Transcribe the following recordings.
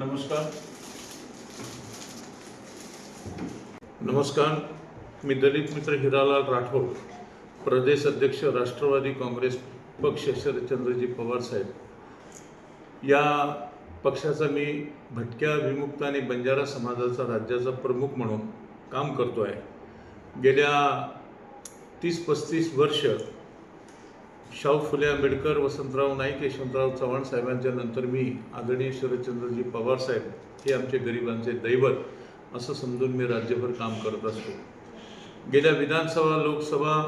नमस्कार. नमस्कार मी दलित मित्र हिरालाल राठोड प्रदेश अध्यक्ष राष्ट्रवादी काँग्रेस पक्ष शरदचंद्रजी पवार साहेब. या पक्षाचा मी भटक्या विमुक्त आणि बंजारा समाजाचा राज्याचा प्रमुख म्हणून काम करतो आहे गेल्या तीस पस्तीस वर्ष शाहू फुले आंबेडकर वसंतराव नाईक यशवंतराव चव्हाण साहेबांच्या नंतर मी आदरणीय शरदचंद्रजी पवार साहेब हे आमचे गरिबांचे दैवत असं समजून मी राज्यभर काम करत असतो. गेल्या विधानसभा लोकसभा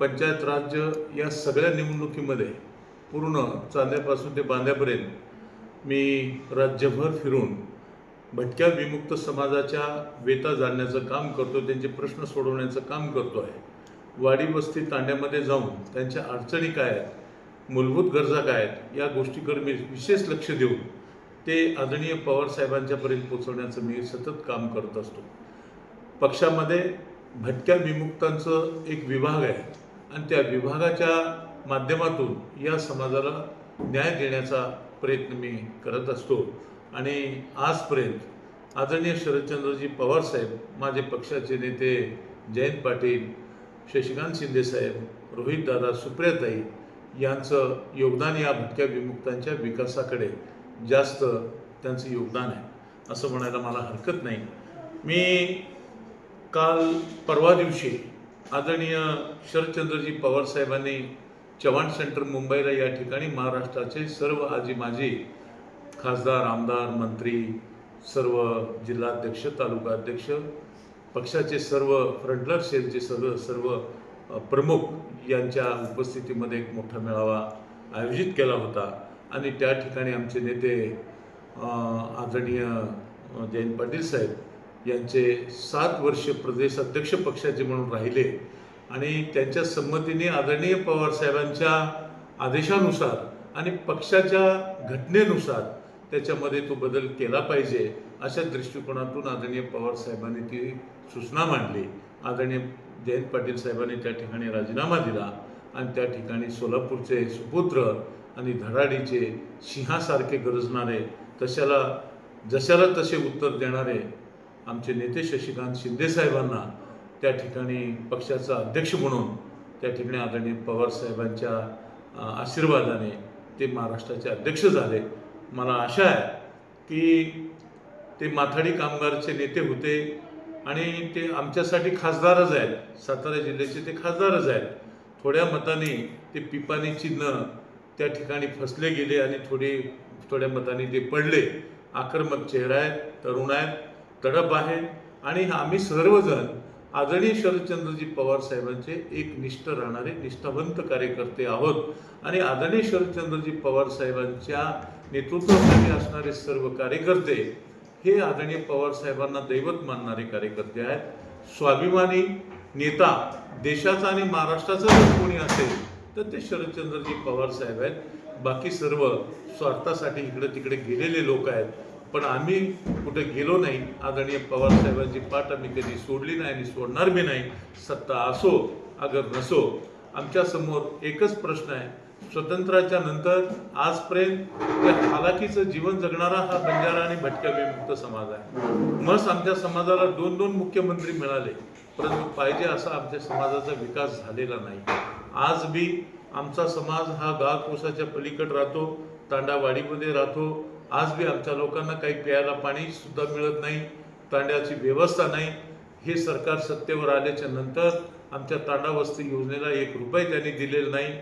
पंचायत राज्य या सगळ्या निवडणुकीमध्ये पूर्ण चांद्यापासून ते बांध्यापर्यंत मी राज्यभर फिरून भटक्या विमुक्त समाजाच्या वेता जाणण्याचं काम करतो त्यांचे प्रश्न सोडवण्याचं काम करतो आहे वाडी वस्ती तांड्यामध्ये जाऊन त्यांच्या अडचणी काय आहेत मूलभूत गरजा काय आहेत या गोष्टीकडे मी विशेष लक्ष देऊन ते आदरणीय पवार साहेबांच्यापर्यंत मी सतत काम करत असतो. पक्षामध्ये भटक्या विमुक्तांचं एक विभाग आहे आणि त्या विभागाच्या माध्यमातून या समाजाला न्याय देण्याचा प्रयत्न मी करत असतो. आणि आजपर्यंत आदरणीय शरदचंद्रजी पवार साहेब माझे पक्षाचे नेते जयंत पाटील शशिकांत शिंदेसाहेब रोहितदादा सुप्रियाताई यांचं योगदान या भटक्या विमुक्तांच्या विकासाकडे जास्त त्यांचं योगदान आहे. असं म्हणायला मला हरकत नाही. मी काल परवा दिवशी आदरणीय शरदचंद्रजी पवार साहेबांनी चव्हाण सेंटर मुंबईला या ठिकाणी महाराष्ट्राचे सर्व आजी माजी खासदार आमदार मंत्री सर्व जिल्हाध्यक्ष तालुका अध्यक्ष पक्षाचे सर्व फ्रंटलर यांचे सर्व सर्व प्रमुख यांच्या उपस्थितीमध्ये एक मोठा मेळावा आयोजित केला होता. आणि त्या ठिकाणी आमचे नेते आदरणीय जयंत पाटील साहेब यांचे सात वर्ष प्रदेश अध्यक्ष पक्षाचे म्हणून राहिले. आणि त्यांच्या संमतीने आदरणीय पवार साहेबांच्या आदेशानुसार आणि पक्षाच्या घटनेनुसार त्याच्यामध्ये तो बदल केला पाहिजे अशा दृष्टिकोनातून आदरणीय पवार साहेबांनी ती सूचना मांडली. आदरणीय जयंत पाटील साहेबांनी त्या ठिकाणी राजीनामा दिला आणि त्या ठिकाणी सोलापूरचे सुपुत्र आणि धडाडीचे सिंहासारखे गरजणारे तशाला जशाला तसे उत्तर देणारे आमचे नेते शशिकांत शिंदे साहेबांना त्या ठिकाणी पक्षाचा अध्यक्ष म्हणून त्या ठिकाणी आदरणीय पवार साहेबांच्या आशीर्वादाने ते महाराष्ट्राचे अध्यक्ष झाले. मला आशा आहे की ते माथाडी कामगारचे नेते होते आणि ते आमच्यासाठी खासदारच आहेत. सातारा जिल्ह्याचे ते खासदारच आहेत. थोड्या मताने ते पिपाणी चिन्ह त्या ठिकाणी फसले गेले आणि थोडे थोड्या मताने ते पडले. आक्रमक चेहरा आहेत तरुण आहेत तडप आहे आणि आम्ही सर्वजण आदरणीय शरदचंद्रजी पवार साहेबांचे एक निष्ठ राहणारे निष्ठावंत कार्यकर्ते आहोत. आणि आदरणीय शरदचंद्रजी पवार साहेबांच्या नेतृत्वासाठी असणारे सर्व कार्यकर्ते हे आदरणीय पवार साहेबांना दैवत मानणारे कार्यकर्ते आहेत. स्वाभिमानी नेता देशाचा आणि महाराष्ट्राचा जर कोणी असेल तर ते शरदचंद्रजी पवार साहेब आहेत. बाकी सर्व स्वार्थासाठी इकडे तिकडे गेलेले लोक आहेत. पण आम्ही कुठे गेलो नाही. आदरणीय पवार साहेबांची पाठ आम्ही कधी सोडली नाही आणि सोडणार बी नाही. सत्ता असो अगर नसो आमच्यासमोर एकच प्रश्न आहे. स्वतंत्राच्या नंतर आजपर्यंत त्या हालाकीचं जीवन जगणारा हा बंजारा आणि भटक्या विमुक्त समाज आहे. मस आमच्या समाजाला दोन दोन मुख्यमंत्री मिळाले परंतु पाहिजे असा आमच्या समाजाचा विकास झालेला नाही. आज बी आमचा समाज हा गावकोसाच्या पलीकड राहतो तांडावाडीमध्ये राहतो आज बी आमच्या लोकांना काही प्यायला पाणीसुद्धा मिळत नाही तांड्याची व्यवस्था नाही. हे सरकार सत्तेवर आल्याच्यानंतर आमच्या तांडावस्ती योजनेला एक रुपये त्यांनी दिलेला नाही.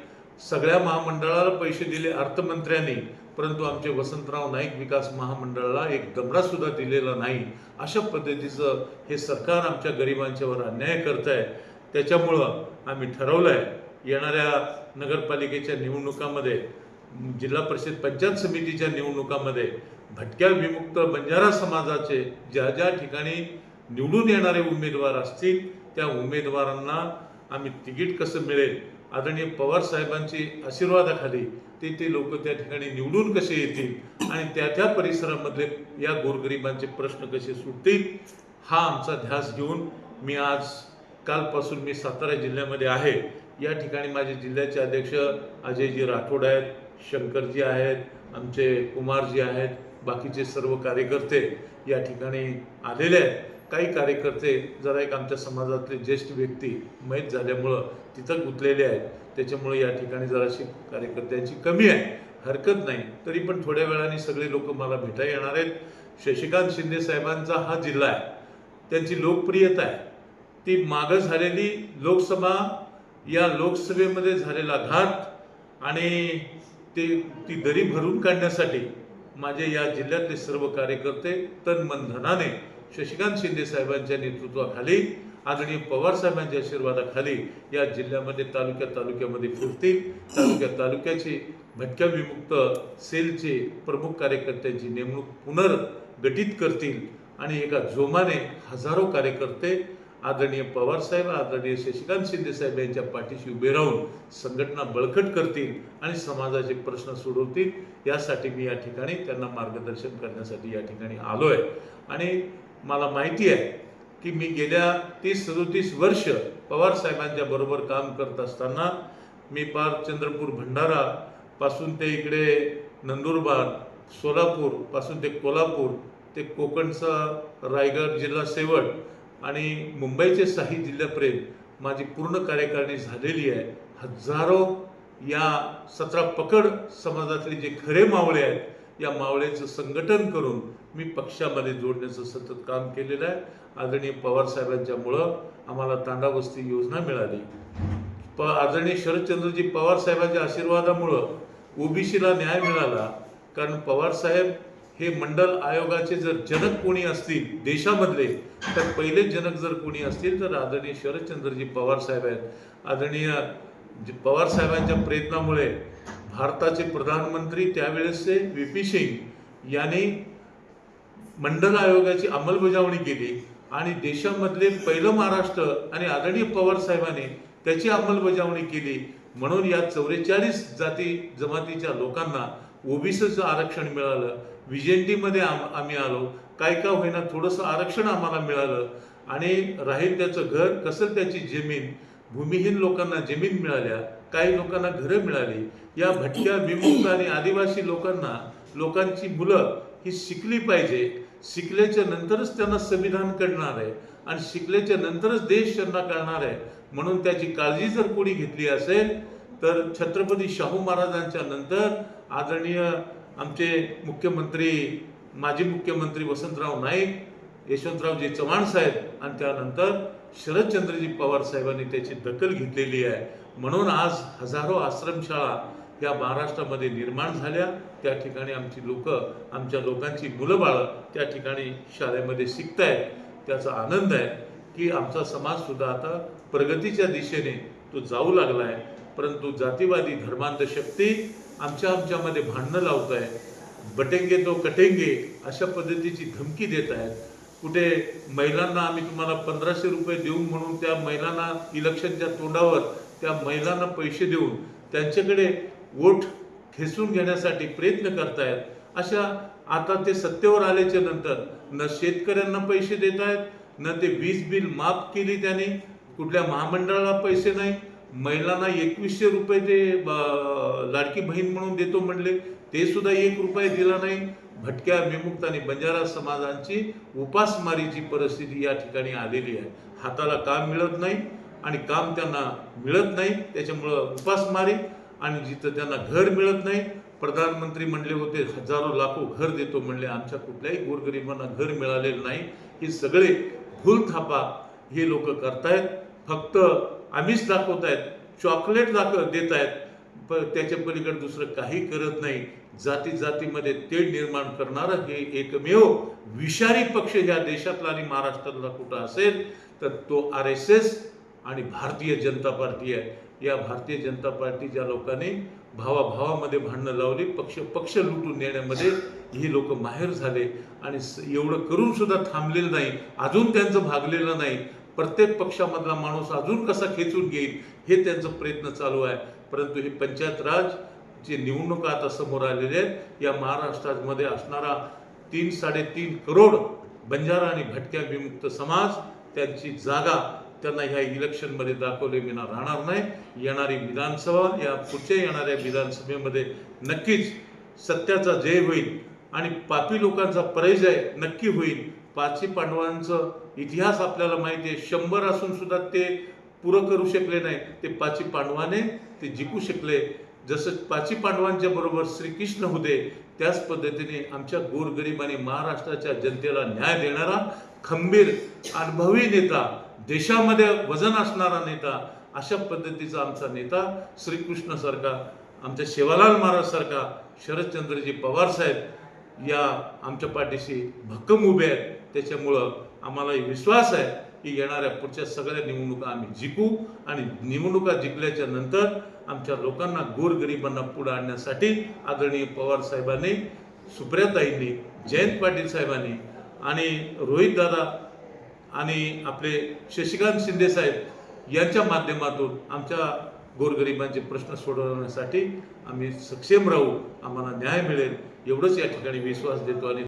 सगळ्या महामंडळाला पैसे दिले अर्थमंत्र्यांनी परंतु आमचे वसंतराव नाईक विकास महामंडळाला एक दमरासुद्धा दिलेला नाही. अशा पद्धतीचं हे सरकार आमच्या गरिबांच्यावर अन्याय करत आहे त्याच्यामुळं आम्ही ठरवलं आहे येणाऱ्या नगरपालिकेच्या निवडणुकामध्ये जिल्हा परिषद पंचायत समितीच्या निवडणुकामध्ये भटक्या विमुक्त बंजारा समाजाचे ज्या ज्या ठिकाणी निवडून येणारे उमेदवार असतील त्या उमेदवारांना आम्ही तिकीट कसं मिळेल आदरणीय पवार साहेबांची आशीर्वादाखाली ते ते लोक त्या ठिकाणी निवडून कसे येतील आणि त्या त्या परिसरामधले या गोरगरिबांचे प्रश्न कसे सुटतील हा आमचा ध्यास घेऊन मी आज कालपासून मी सातारा जिल्ह्यामध्ये आहे. या ठिकाणी माझे जिल्ह्याचे अध्यक्ष अजयजी राठोड आहेत. शंकरजी आहेत आमचे कुमारजी आहेत बाकीचे सर्व कार्यकर्ते या ठिकाणी आलेले आहेत. काही कार्यकर्ते जरा एक आमच्या समाजातले ज्येष्ठ व्यक्ती माहीत झाल्यामुळं तिथं गुंतलेले आहेत. त्याच्यामुळे या ठिकाणी जराशी कार्यकर्त्यांची कमी आहे. हरकत नाही. तरी पण थोड्या वेळाने सगळे लोक मला भेटा येणार आहेत. शशिकांत शिंदे साहेबांचा हा जिल्हा आहे. त्यांची लोकप्रियता आहे. ती मागं झालेली लोकसभा या लोकसभेमध्ये झालेला घात आणि ते ती दरी भरून काढण्यासाठी माझे या जिल्ह्यातले सर्व कार्यकर्ते तन मन धनाने शशिकांत शिंदे साहेबांच्या नेतृत्वाखाली आदरणीय पवार साहेबांच्या आशीर्वादाखाली या जिल्ह्यामध्ये तालुक्या तालुक्यामध्ये फिरतील तालुक्या तालुक्याची भटक्या विमुक्त सेलचे प्रमुख कार्यकर्त्यांची नेमणूक पुनर्गठित करतील. आणि एका जोमाने हजारो कार्यकर्ते आदरणीय पवारसाहेब आदरणीय शशिकांत शिंदे साहेब यांच्या पाठीशी उभे राहून संघटना बळकट करतील आणि समाजाचे प्रश्न सोडवतील यासाठी मी या ठिकाणी त्यांना मार्गदर्शन करण्यासाठी या ठिकाणी आलो आहे आणि मला माहिती आहे की मी गेल्या तीस सदोतीस वर्ष पवारसाहेबांच्या बरोबर काम करत असताना मी पार चंद्रपूर भंडारा पासून ते इकडे नंदुरबार सोलापूरपासून ते कोल्हापूर ते कोकणचा रायगड जिल्हा सेवट आणि मुंबईचे काही जिल्ह्यापर्यंत माझी पूर्ण कार्यकारिणी झालेली आहे. हजारो या सतरा पकड समाजातले जे खरे मावळे आहेत या मावळ्याचं संघटन करून मी पक्षामध्ये जोडण्याचं सतत काम केलेलं आहे. आदरणीय पवार साहेबांच्यामुळं आम्हाला तांडावस्ती योजना मिळाली. प आदरणीय शरदचंद्रजी पवार साहेबांच्या आशीर्वादामुळं ओबीसीला न्याय मिळाला. कारण पवारसाहेब हे मंडल आयोगाचे जर जनक कोणी असतील देशामधले तर पहिले जनक जर कोणी असतील तर आदरणीय शरदचंद्रजी पवार साहेब आहेत. आदरणीय पवार साहेबांच्या प्रयत्नामुळे भारताचे प्रधानमंत्री त्यावेळेसचे व्ही पी सिंग यांनी मंडल आयोगाची अंमलबजावणी केली आणि देशामधले पहिलं महाराष्ट्र आणि आदरणीय पवार साहेबांनी त्याची अंमलबजावणी केली. म्हणून या चौवेचाळीस जाती जमातीच्या लोकांना ओबीसीचं आरक्षण मिळालं. विजेंडीमध्ये आम आम्ही आलो. काय का होईना थोडंसं आरक्षण आम्हाला मिळालं. आणि राहील त्याचं घर कसं त्याची जमीन भूमिहीन लोकांना जमीन मिळाल्या काही लोकांना घरं मिळाली या भटक्या विमुक्त आणि आदिवासी लोकांना लोकांची मुलं ही शिकली पाहिजे. शिकल्याच्या नंतरच त्यांना संविधान कळणार आहे. आणि शिकल्याच्या नंतरच देश त्यांना कळणार आहे. म्हणून त्याची काळजी जर कोणी घेतली असेल तर छत्रपती शाहू महाराजांच्या नंतर आदरणीय आमचे मुख्यमंत्री माजी मुख्यमंत्री वसंतराव नाईक यशवंतरावजी चव्हाण साहेब आणि त्यानंतर शरदचंद्रजी पवार साहेबांनी त्याची दखल घेतलेली आहे. म्हणून आज हजारो आश्रमशाळा या महाराष्ट्रामध्ये निर्माण झाल्या. त्या ठिकाणी आमची लोक आमच्या लोकांची मुलं बाळं त्या ठिकाणी शाळेमध्ये शिकत आहेत त्याचा आनंद आहे की आमचा समाजसुद्धा आता प्रगतीच्या दिशेने तो जाऊ लागला आहे परंतु जातीवादी धर्मांध शक्ती आमच्या आमच्यामध्ये भांडणं लावत आहे बटेंगे तो कटेंगे अशा पद्धतीची धमकी देत आहेत कुठे महिलांना आम्ही तुम्हाला पंधराशे रुपये देऊ म्हणून त्या महिलांना इलेक्शनच्या तोंडावर त्या महिलांना पैसे देऊन त्यांच्याकडे वोट खेचून घेण्यासाठी प्रयत्न करतायत. अशा आता ते सत्तेवर आल्याच्यानंतर न शेतकऱ्यांना पैसे देत आहेत न ते वीज बिल माफ केली त्यांनी कुठल्या महामंडळाला पैसे नाही महिलांना एकवीसशे रुपये ते लाडकी बहीण म्हणून देतो म्हणले ते सुद्धा एक रुपये दिला नाही. भटक्या विमुक्त आणि बंजारा समाजांची उपासमारीची परिस्थिती या ठिकाणी आलेली आहे. हाताला काम मिळत नाही आणि काम त्यांना मिळत नाही त्याच्यामुळं उपासमारी आणि जिथं त्यांना घर मिळत नाही प्रधानमंत्री म्हणले होते हजारो लाखो घर देतो म्हणले आमच्या कुठल्याही गोरगरिबांना घर मिळालेलं नाही. हे सगळे भूलथापा हे लोक करतायत. फक्त आम्हीच दाखवत आहेत चॉकलेट दाखव देत आहेत प त्याच्या पलीकडे दुसरं काही करत नाही. जाती जातीमध्ये तेढ निर्माण करणारं हे एकमेव विषारी पक्ष ह्या देशातला आणि महाराष्ट्रातला कुठं असेल तर तो आर एस एस आणि भारतीय जनता पार्टी आहे. या भारतीय जनता पार्टी ज्या लोकांनी भावाभावामध्ये भांडणं लावली पक्ष पक्ष लुटून नेण्यामध्ये ही लोक माहेर झाले. आणि स- एवढं करून सुद्धा थांबलेलं नाही. अजून त्यांचं भागलेलं नाही. प्रत्येक पक्षामधला माणूस अजून कसा खेचून घेईल हे त्यांचा प्रयत्न चालू आहे. परंतु हे पंचायत राज जे निवडणुका आता समोर आलेले आहेत या महाराष्ट्रामध्ये असणारा तीन साडेतीन करोड बंजारा आणि भटक्या विमुक्त समाज त्यांची जागा त्यांना ह्या इलेक्शनमध्ये दाखवले विना राहणार नाही. येणारी विधानसभा या पुढच्या येणाऱ्या विधानसभेमध्ये नक्कीच सत्याचा जय होईल आणि पापी लोकांचा पराजय नक्की होईल पाची पांडवांचं इतिहास आपल्याला माहिती आहे. शंभर असून सुद्धा ते पुरं करू शकले नाही. ते पाची पांडवाने ते जिंकू शकले. जसं पाची पांडवांच्या बरोबर श्रीकृष्ण होते त्याच पद्धतीने आमच्या गोरगरीब आणि महाराष्ट्राच्या जनतेला न्याय देणारा खंबीर अनुभवी नेता देशामध्ये वजन असणारा नेता अशा पद्धतीचा आमचा नेता श्रीकृष्ण सारखा आमच्या शेवालाल महाराज सारखा शरदचंद्रजी पवार साहेब या आमच्या पाठीशी भक्कम उभे आहेत. त्याच्यामुळं आम्हाला विश्वास आहे की येणाऱ्या पुढच्या सगळ्या निवडणुका आम्ही जिंकू आणि निवडणुका जिंकल्याच्या नंतर आमच्या लोकांना गोरगरिबांना पुढे आणण्यासाठी आदरणीय पवार साहेबांनी सुप्रियाताईंनी जयंत पाटील साहेबांनी आणि रोहित दादा आणि आपले शशिकांत शिंदे साहेब यांच्या माध्यमातून आमच्या गोरगरिबांचे प्रश्न सोडवण्यासाठी आम्ही सक्षम राहू आम्हाला न्याय मिळेल एवढंच या ठिकाणी विश्वास देतो आणि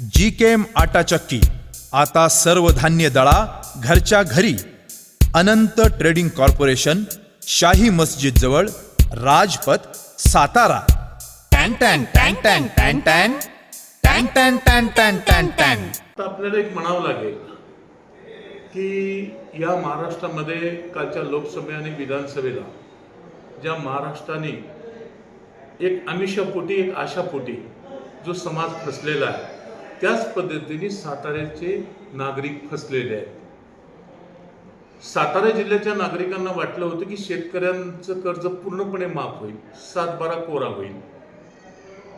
जी केम आटा चक्की. आता सर्व धान्य दळा घरच्या घरी. अनंत ट्रेडिंग कॉर्पोरेशन शाही मस्जिद जवळ राजपथ सातारा. टॅन टॅन टॅन टॅन टॅन टॅन. टॅन टॅन टॅन टॅन टॅन टॅन. आता आपल्याला एक म्हणावं लागेल की या महाराष्ट्रामध्ये कालच्या लोकसभे आणि विधानसभेला ज्या महाराष्ट्राने एक आमिषापोटी एक आशापोटी जो समाज फसलेला आहे त्याच पद्धतीने साताऱ्याचे नागरिक फसलेले आहेत. सातारा जिल्ह्याच्या नागरिकांना वाटलं होतं की शेतकऱ्यांचं कर्ज पूर्णपणे माफ होईल सातबारा कोरा होईल.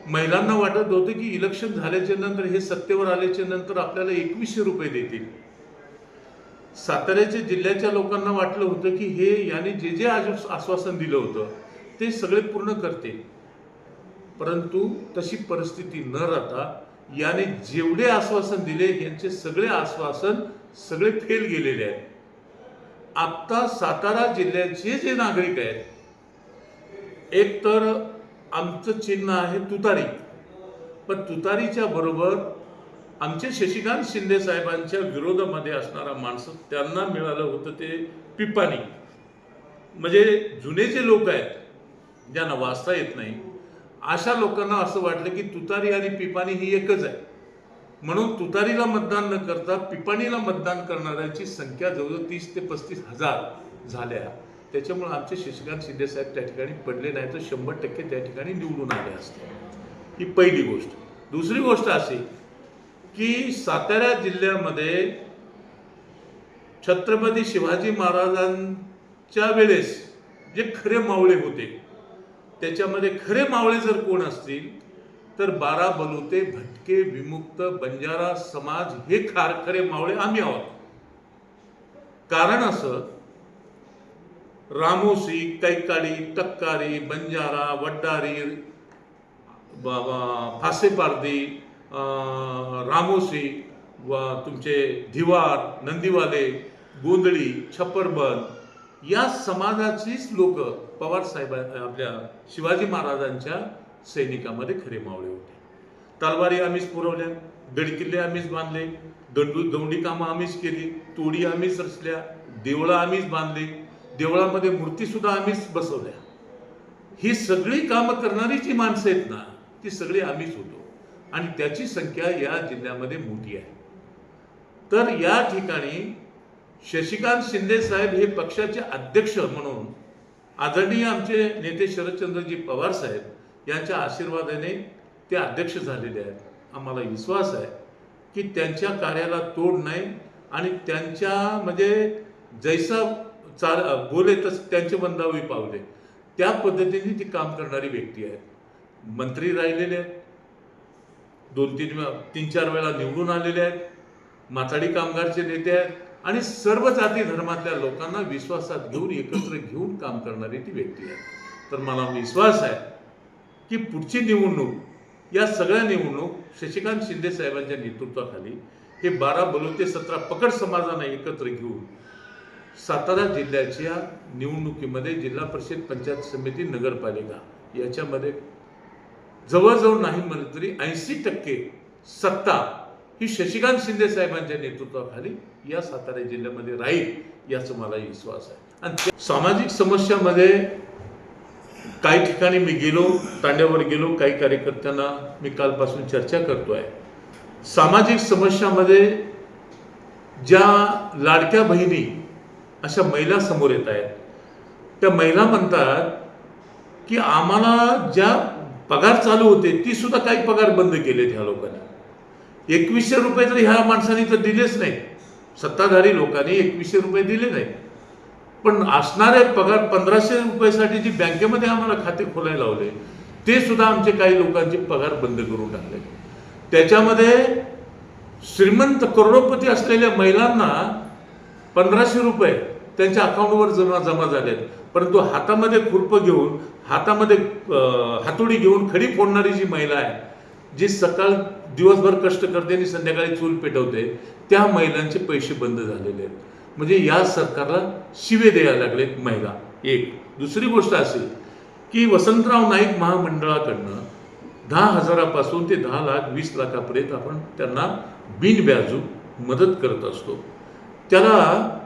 महिलांना वाटत होतं की इलेक्शन झाल्याच्यानंतर हे सत्तेवर आल्याच्यानंतर आपल्याला एकवीसशे रुपये देतील. साताऱ्याच्या जिल्ह्याच्या लोकांना वाटलं होतं की हे याने जे जे आश्वासन दिलं होतं ते सगळे पूर्ण करते परंतु तशी परिस्थिती न राहता याने जेवढे आश्वासन दिले यांचे सगळे आश्वासन सगळे फेल गेलेले आहेत. आत्ता सातारा जिल्ह्याचे जे नागरिक आहेत एक तर आमचं चिन्ह आहे तुतारी. पण तुतारीच्या बरोबर आमचे शशिकांत शिंदे साहेबांच्या विरोधामध्ये असणारा माणसं त्यांना मिळालं होतं ते पिपाणी. म्हणजे जुने जे लोक आहेत ज्यांना वाचता येत नाही अशा लोकांना असं वाटलं की तुतारी आणि पिपाणी ही एकच आहे. म्हणून तुतारीला मतदान न करता पिपाणीला मतदान करणाऱ्यांची संख्या जवळजवळ तीस ते पस्तीस हजार झाल्या. त्याच्यामुळे आमचे शशिकांत शिंदेसाहेब त्या ठिकाणी पडले नाही तर शंभर टक्के त्या ठिकाणी निवडून आले असते. ही पहिली गोष्ट. दुसरी गोष्ट अशी की सातारा जिल्ह्यामध्ये छत्रपती शिवाजी महाराजांच्या वेळेस जे खरे मावळे होते त्याच्यामध्ये खरे मावळे जर कोण असतील तर बारा बलुते भटके विमुक्त बंजारा समाज हे खार खरे मावळे आम्ही आहोत. कारण असं रामोसी कैकाडी टक्कारी बंजारा वड्डारी फासेपारदी अं, रामोसी व तुमचे धिवार नंदीवाले गोंधळी छप्परबन या समाजाचीच लोक पवार साहेब आपल्या शिवाजी महाराजांच्या सैनिकामध्ये खरे मावळे होते. तलवारी आम्हीच पुरवल्या गडकिल्ले आम्हीच बांधले दंडू दौंडी कामं आम्हीच केली तोडी आम्हीच रचल्या देवळं आम्हीच बांधली देवळामध्ये मूर्ती सुद्धा आम्हीच बसवल्या. ही सगळी कामं करणारी जी माणसं आहेत ना ती सगळी आम्हीच होतो. आणि त्याची संख्या या जिल्ह्यामध्ये मोठी आहे. तर या ठिकाणी शशिकांत शिंदे साहेब हे पक्षाचे अध्यक्ष म्हणून आदरणीय आमचे नेते शरदचंद्रजी पवार साहेब यांच्या आशीर्वादाने ते अध्यक्ष झालेले आहेत. आम्हाला विश्वास आहे की त्यांच्या कार्याला तोड नाही आणि त्यांच्या म्हणजे जैसा चाल बोले तस त्यांचे बंदावी पावले. त्या पद्धतीने ती काम करणारी व्यक्ती आहे मंत्री राहिलेले आहेत. दोन तीन वेळा तीन चार वेळा निवडून आलेले आहेत. माथाडी कामगारचे नेते आहेत. आणि सर्व जाती धर्मातल्या लोकांना विश्वासात घेऊन एकत्र घेऊन काम करणारी ती व्यक्ती आहे. तर मला विश्वास आहे की पुढची निवडणूक या सगळ्या निवडणूक शशिकांत शिंदे साहेबांच्या नेतृत्वाखाली हे बारा बलुते सतरा पकड समाजाने एकत्र घेऊन सातारा जिल्ह्याच्या निवडणुकीमध्ये जिल्हा परिषद पंचायत समिती नगरपालिका याच्यामध्ये जवळजवळ नाही म्हणलं तरी ऐंशी टक्के सत्ता ही शशिकांत शिंदे साहेबांच्या नेतृत्वाखाली या सातारा जिल्ह्यामध्ये राहील याचा मला विश्वास आहे. आणि सामाजिक समस्यामध्ये काही ठिकाणी मी गेलो तांड्यावर गेलो काही कार्यकर्त्यांना मी कालपासून चर्चा करतो आहे सामाजिक समस्यामध्ये ज्या लाडक्या बहिणी अशा महिला समोर येत आहेत त्या महिला म्हणतात की आम्हाला ज्या पगार चालू होते ती सुद्धा काही पगार बंद केलेत ह्या लोकांनी. एकवीसशे रुपये तर ह्या माणसांनी तर दिलेच नाही. सत्ताधारी लोकांनी एकवीसशे रुपये दिले नाही. पण असणारे पगार पंधराशे रुपयासाठी जी बँकेमध्ये आम्हाला खाते खोलायला लावले ते सुद्धा आमचे काही लोकांचे पगार बंद करून टाकले. त्याच्यामध्ये श्रीमंत करोडोपती असलेल्या महिलांना पंधराशे रुपये त्यांच्या अकाउंटवर जमा जमा झाले परंतु हातामध्ये खुरपं घेऊन हातामध्ये हातोडी घेऊन खडी फोडणारी जी महिला आहे जी सकाळ दिवसभर कष्ट करते आणि संध्याकाळी चूल पेटवते त्या महिलांचे पैसे बंद झालेले आहेत. म्हणजे या सरकारला शिवे द्यायला लागलेत महिला. एक. दुसरी गोष्ट अशी की वसंतराव नाईक महामंडळाकडनं दहा हजारापासून ते दहा लाख वीस लाखापर्यंत आपण त्यांना बिनव्याजू मदत करत असतो. त्याला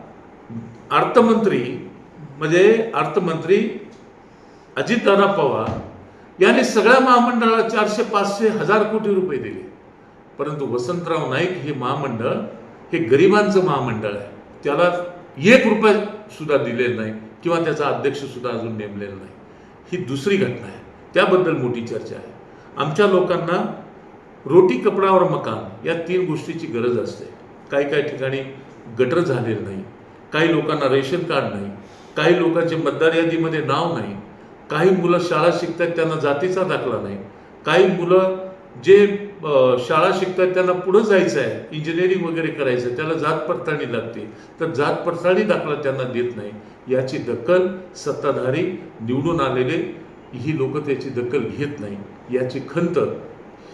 अर्थमंत्री म्हणजे अर्थमंत्री अजितदादा पवार याने सगळ्या महामंडळाला चारशे पाचशे हजार कोटी रुपये दिले. परंतु वसंतराव नाईक हे महामंडळ हे गरिबांचं महामंडळ आहे. त्याला एक रुपया सुद्धा दिलेला नाही किंवा त्याचा अध्यक्ष सुद्धा अजून नेमलेला नाही. ही दुसरी घटना आहे. त्याबद्दल मोठी चर्चा आहे. आमच्या लोकांना रोटी कपडावर मकान या तीन गोष्टीची गरज असते. काही काही ठिकाणी गटर झालेलं नाही. काही लोकांना रेशन कार्ड नाही. काही लोकांचे मतदार यादीमध्ये नाव नाही. काही मुलं शाळा शिकतात त्यांना जातीचा दाखला नाही. काही मुलं जे शाळा शिकतात त्यांना पुढं जायचं आहे इंजिनिअरिंग वगैरे करायचं आहे, त्याला जात पडताळणी लागते. तर जात पडताळणी दाखला त्यांना देत नाही. याची दखल सत्ताधारी निवडून आलेले ही लोक त्याची दखल घेत नाही. याची खंत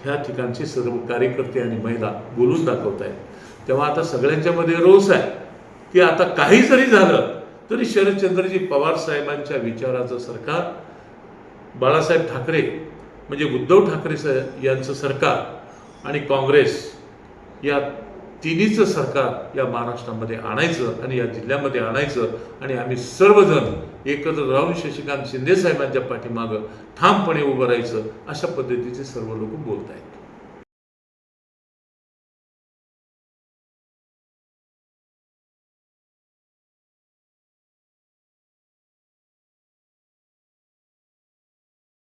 ह्या ठिकाणचे सर्व कार्यकर्ते आणि महिला बोलून दाखवत आहेत तेव्हा आता सगळ्यांच्यामध्ये रोस रोष आहे की आता काही जरी झालं तरी शरदचंद्रजी पवार साहेबांच्या विचाराचं सरकार बाळासाहेब ठाकरे म्हणजे उद्धव ठाकरे स- यांचं सरकार आणि काँग्रेस या तिन्हीचं सरकार या महाराष्ट्रामध्ये आणायचं आणि या जिल्ह्यामध्ये आणायचं आणि आम्ही सर्वजण एकत्र राहून शशिकांत शिंदे साहेबांच्या पाठीमागं ठामपणे उभं राहायचं अशा पद्धतीचे सर्व लोक बोलत आहेत